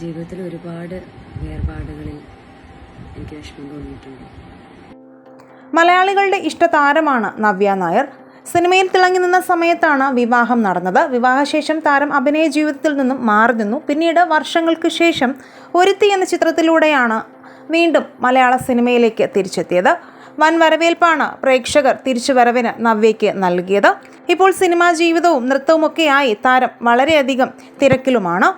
ജീവിതത്തിൽ ഒരുപാട് വേർപാടുകളിൽ എനിക്ക് വിഷമം തോന്നിയിട്ടുണ്ട്. മലയാളികളുടെ ഇഷ്ടതാരമാണ് നവ്യ നായർ. സിനിമയിൽ തിളങ്ങി നിന്ന സമയത്താണ് വിവാഹം നടന്നത്. വിവാഹശേഷം താരം അഭിനയ ജീവിതത്തിൽ നിന്നും മാറി നിന്നു. പിന്നീട് വർഷങ്ങൾക്ക് ശേഷം ഒരുത്തി എന്ന ചിത്രത്തിലൂടെയാണ് വീണ്ടും മലയാള സിനിമയിലേക്ക് തിരിച്ചെത്തിയത്. വൻ വരവേൽപ്പാണ് പ്രേക്ഷകർ തിരിച്ചുവരവിന് നവ്യയ്ക്ക് നൽകിയത്. ഇപ്പോൾ സിനിമാ ജീവിതവും നൃത്തവുമൊക്കെയായി താരം വളരെയധികം തിരക്കിലുമാണ്.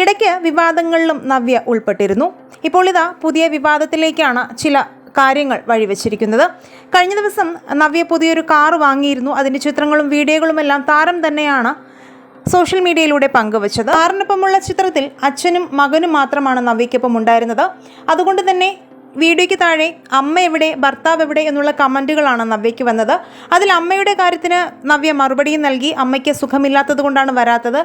ഇടയ്ക്ക് വിവാദങ്ങളിലും നവ്യ ഉൾപ്പെട്ടിരുന്നു. ഇപ്പോൾ ഇതാ പുതിയ വിവാദത്തിലേക്കാണ് ചില കാര്യങ്ങൾ വഴിവെച്ചിരിക്കുന്നത്. കഴിഞ്ഞ ദിവസം നവ്യ പുതിയൊരു കാർ വാങ്ങിയിരുന്നു. അതിന്റെ ചിത്രങ്ങളും വീഡിയോകളും എല്ലാം താരം തന്നെയാണ് സോഷ്യൽ മീഡിയയിലൂടെ പങ്കുവച്ചത്. കാറിനൊപ്പമുള്ള ചിത്രത്തിൽ അച്ഛനും മകനും മാത്രമാണ് നവ്യയ്ക്കൊപ്പം ഉണ്ടായിരുന്നത്. അതുകൊണ്ട് തന്നെ വീഡിയോയ്ക്ക് താഴെ അമ്മ എവിടെ ഭർത്താവ് എവിടെ എന്നുള്ള കമന്റുകളാണ് നവ്യയ്ക്ക് വന്നത്. അതിൽ അമ്മയുടെ കാര്യത്തിന് നവ്യ മറുപടിയും നൽകി അമ്മയ്ക്ക് സുഖമില്ലാത്തത് കൊണ്ടാണ് വരാത്തത്.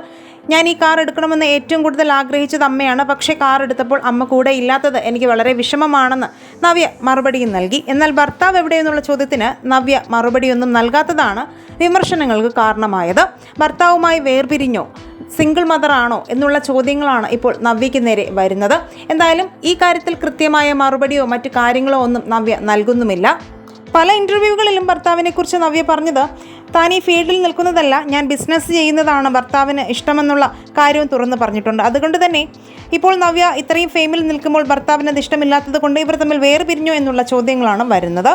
ഞാൻ ഈ കാർ എടുക്കണമെന്ന് ഏറ്റവും കൂടുതൽ ആഗ്രഹിച്ചത് അമ്മയാണ്. പക്ഷേ കാർ എടുത്തപ്പോൾ അമ്മ കൂടെ ഇല്ലാത്തത് എനിക്ക് വളരെ വിഷമമാണെന്ന് നവ്യ മറുപടിയും നൽകി. എന്നാൽ ഭർത്താവ് എവിടെയെന്നുള്ള ചോദ്യത്തിന് നവ്യ മറുപടിയൊന്നും നൽകാത്തതാണ് വിമർശനങ്ങൾക്ക് കാരണമായത്. ഭർത്താവുമായി വേർപിരിഞ്ഞോ? സിംഗിൾ മദറാണോ എന്നുള്ള ചോദ്യങ്ങളാണ് ഇപ്പോൾ നവ്യയ്ക്ക് നേരെ വരുന്നത്. എന്തായാലും ഈ കാര്യത്തിൽ കൃത്യമായ മറുപടിയോ മറ്റു കാര്യങ്ങളോ ഒന്നും നവ്യ നൽകുന്നുമില്ല. പല ഇന്റർവ്യൂകളിലും ഭർത്താവിനെക്കുറിച്ച് നവ്യ പറഞ്ഞത് താൻ ഈ ഫീൽഡിൽ നിൽക്കുന്നതല്ല ഞാൻ ബിസിനസ് ചെയ്യുന്നതാണ് ഭർത്താവിന് ഇഷ്ടമെന്നുള്ള കാര്യവും തുറന്ന് പറഞ്ഞിട്ടുണ്ട്. അതുകൊണ്ട് തന്നെ ഇപ്പോൾ നവ്യ ഇത്രയും ഫെയിമിൽ നിൽക്കുമ്പോൾ ഭർത്താവിന് അത് ഇഷ്ടമില്ലാത്തത് കൊണ്ട് ഇവർ തമ്മിൽ വേർപിരിഞ്ഞു എന്നുള്ള ചോദ്യങ്ങളാണ് വരുന്നത്.